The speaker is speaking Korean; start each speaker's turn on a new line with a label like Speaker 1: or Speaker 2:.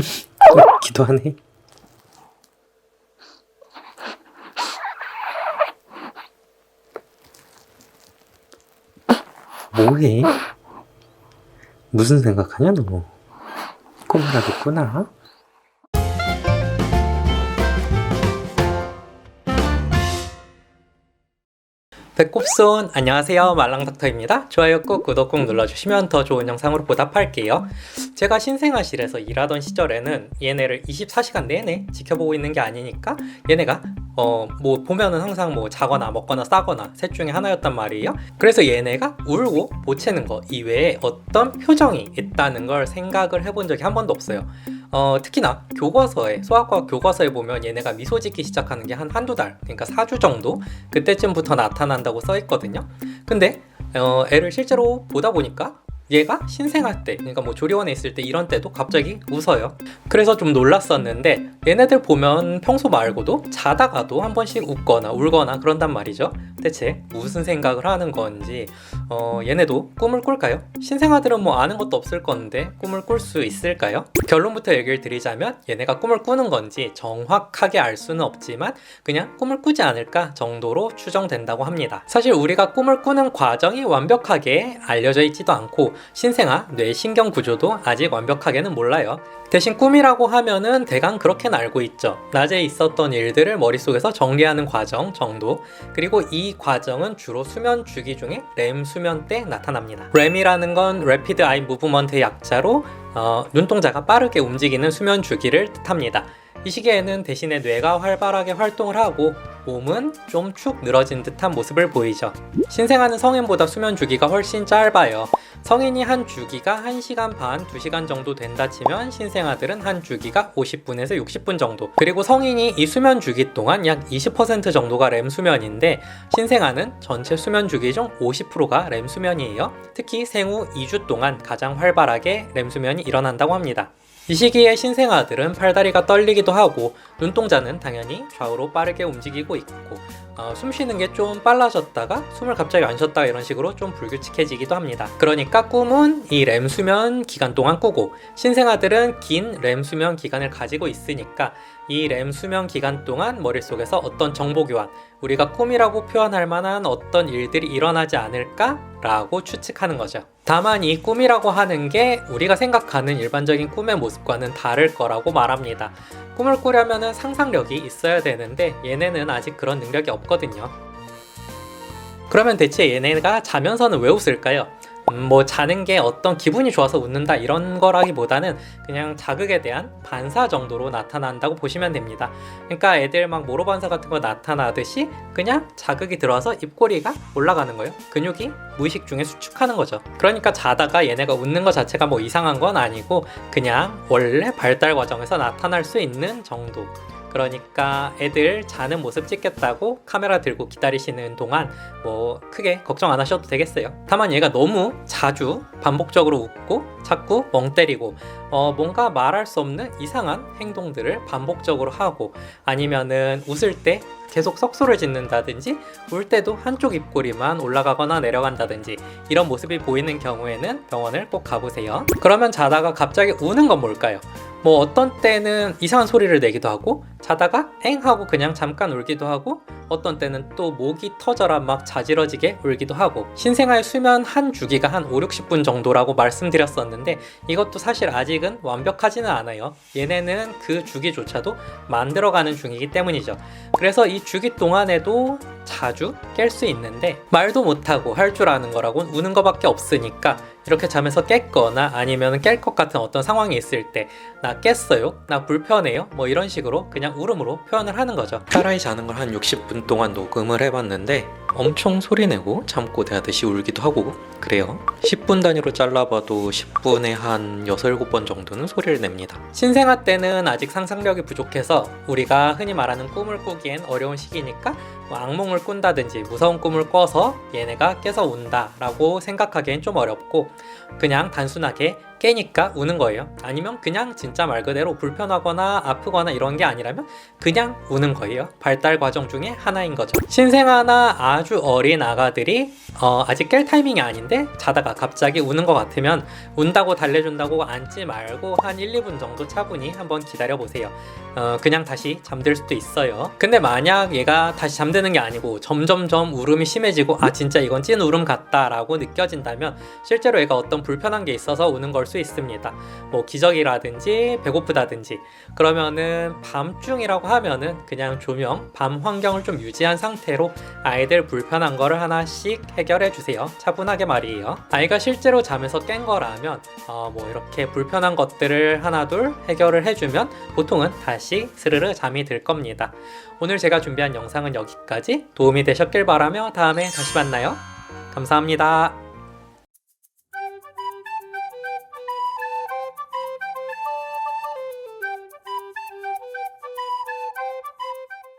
Speaker 1: 웃기도 하네. 뭐해? 무슨 생각하냐 너? 꾸나? 배꼽손 안녕하세요. 말랑닥터입니다. 좋아요 꾹 구독 꾹 눌러주시면 더 좋은 영상으로 보답할게요. 제가 신생아실에서 일하던 시절에는 얘네를 24시간 내내 지켜보고 있는 게 아니니까 얘네가 어 뭐 보면은 항상 뭐 자거나 먹거나 싸거나 셋 중에 하나였단 말이에요. 그래서 얘네가 울고 보채는 거 이외에 어떤 표정이 있다는 걸 생각을 해본 적이 한 번도 없어요 어, 특히나 교과서에 수학과 교과서에 보면 얘네가 미소 짓기 시작하는 게 한 한두 달 그러니까 4주 정도? 그때쯤부터 나타난다고 써 있거든요. 근데 어, 애를 실제로 보다 보니까 얘가 신생아 때 그러니까 뭐 조리원에 있을 때 이런 때도 갑자기 웃어요 그래서 좀 놀랐었는데 얘네들 보면 평소 말고도 자다가도 한 번씩 웃거나 울거나 그런단 말이죠 대체 무슨 생각을 하는 건지 어, 얘네도 꿈을 꿀까요? 신생아들은 뭐 아는 것도 없을 건데 꿈을 꿀 수 있을까요? 결론부터 얘기를 드리자면 얘네가 꿈을 꾸는 건지 정확하게 알 수는 없지만 그냥 꿈을 꾸지 않을까 정도로 추정된다고 합니다. 사실 우리가 꿈을 꾸는 과정이 완벽하게 알려져 있지도 않고 신생아 뇌 신경 구조도 아직 완벽하게는 몰라요. 대신 꿈이라고 하면은 대강 그렇게는 알고 있죠. 낮에 있었던 일들을 머릿속에서 정리하는 과정 정도. 그리고 이 과정은 주로 수면 주기 중에 렘 수면 때 나타납니다. 렘이라는 건 Rapid Eye Movement의 약자로 어, 눈동자가 빠르게 움직이는 수면 주기를 뜻합니다. 이 시기에는 대신에 뇌가 활발하게 활동을 하고 몸은 좀 축 늘어진 듯한 모습을 보이죠. 신생아는 성인보다 수면 주기가 훨씬 짧아요. 성인이 한 주기가 1시간 반, 2시간 정도 된다 치면 신생아들은 한 주기가 50분에서 60분 정도. 그리고 성인이 이 수면 주기 동안 약 20% 정도가 렘 수면인데 신생아는 전체 수면 주기 중 50%가 렘 수면이에요. 특히 생후 2주 동안 가장 활발하게 렘 수면이 일어난다고 합니다. 이 시기에 신생 아들은 팔다리가 떨리기도 하고 눈동자는 당연히 좌우로 빠르게 움직이고 있고 어, 숨 쉬는 게 좀 빨라졌다가 숨을 갑자기 안 쉬었다가 이런 식으로 좀 불규칙해지기도 합니다. 그러니까 꿈은 이 렘 수면 기간 동안 꾸고 신생 아들은 긴 렘 수면 기간을 가지고 있으니까 이 렘 수면 기간 동안 머릿속에서 어떤 정보 교환, 우리가 꿈이라고 표현할 만한 어떤 일들이 일어나지 않을까라고 추측하는 거죠. 다만 이 꿈이라고 하는 게 우리가 생각하는 일반적인 꿈의 모습과는 다를 거라고 말합니다. 꿈을 꾸려면 상상력이 있어야 되는데 얘네는 아직 그런 능력이 없거든요. 그러면 대체 얘네가 자면서는 왜 웃을까요? 음, 뭐 자는 게 어떤 기분이 좋아서 웃는다 이런 거라기보다는 그냥 자극에 대한 반사 정도로 나타난다고 보시면 됩니다. 그러니까 애들 막 모로 반사 같은 거 나타나듯이 그냥 자극이 들어와서 입꼬리가 올라가는 거예요. 근육이 무의식 중에 수축하는 거죠. 그러니까 자다가 얘네가 웃는 것 자체가 뭐 이상한 건 아니고 그냥 원래 발달 과정에서 나타날 수 있는 정도. 그러니까 애들 자는 모습 찍겠다고 카메라 들고 기다리시는 동안 뭐 크게 걱정 안 하셔도 되겠어요. 다만 얘가 너무 자주 반복적으로 웃고 자꾸 멍 때리고 어 뭔가 말할 수 없는 이상한 행동들을 반복적으로 하고 아니면은 웃을 때 계속 석소를 짓는다든지 울 때도 한쪽 입꼬리만 올라가거나 내려간다든지 이런 모습이 보이는 경우에는 병원을 꼭 가보세요. 그러면 자다가 갑자기 우는 건 뭘까요? 뭐 어떤 때는 이상한 소리를 내기도 하고 자다가 엥 하고 그냥 잠깐 울기도 하고 어떤 때는 또 목이 터져라 막 자지러지게 울기도 하고 신생아의 수면 한 주기가 한 5, 60분 정도라고 말씀드렸었는데 이것도 사실 아직 은 완벽하지는 않아요. 얘네는 그 주기조차도 만들어가는 중이기 때문이죠. 그래서 이 주기 동안에도 자주 깰 수 있는데 말도 못하고 할 줄 아는 거라고는 우는 거밖에 없으니까 이렇게 잠에서 깼거나 아니면 깰 것 같은 어떤 상황이 있을 때 나 깼어요? 나 불편해요? 뭐 이런 식으로 그냥 울음으로 표현을 하는 거죠. 차라리 자는 걸 한 60분 동안 녹음을 해봤는데 엄청 소리내고 잠꼬 대하듯이 울기도 하고 그래요. 10분 단위로 잘라봐도 10분에 한 6, 7번 정도는 소리를 냅니다. 신생아 때는 아직 상상력이 부족해서 우리가 흔히 말하는 꿈을 꾸기엔 어려운 시기니까 뭐 악몽을 꾼다든지 무서운 꿈을 꿔서 얘네가 깨서 운다라고 생각하기엔 좀 어렵고 그냥 단순하게 깨니까 우는 거예요. 아니면 그냥 진짜 말 그대로 불편하거나 아프거나 이런 게 아니라면 그냥 우는 거예요. 발달 과정 중에 하나인 거죠. 신생아나 아주 어린 아가들이 어, 아직 깰 타이밍이 아닌데 자다가 갑자기 우는 것 같으면 운다고 달래준다고 앉지 말고 한 1, 2분 정도 차분히 한번 기다려 보세요. 어, 그냥 다시 잠들 수도 있어요. 근데 만약 얘가 다시 잠 드는 게 아니고 점점점 울음이 심해지고 아 진짜 이건 찐 울음 같다라고 느껴진다면 실제로 얘가 어떤 불편한 게 있어서 우는 걸 수 있습니다. 뭐 기저귀라든지 배고프다든지 그러면은 밤중이라고 하면은 그냥 조명, 밤 환경을 좀 유지한 상태로 아이들 불편한 거를 하나씩 해결해 주세요. 차분하게 말이에요. 아이가 실제로 잠에서 깬 거라면 어, 뭐 이렇게 불편한 것들을 하나 둘 해결을 해주면 보통은 다시 스르르 잠이 들 겁니다. 오늘 제가 준비한 영상은 여기까지 도움이 되셨길 바라며 다음에 다시 만나요. 감사합니다.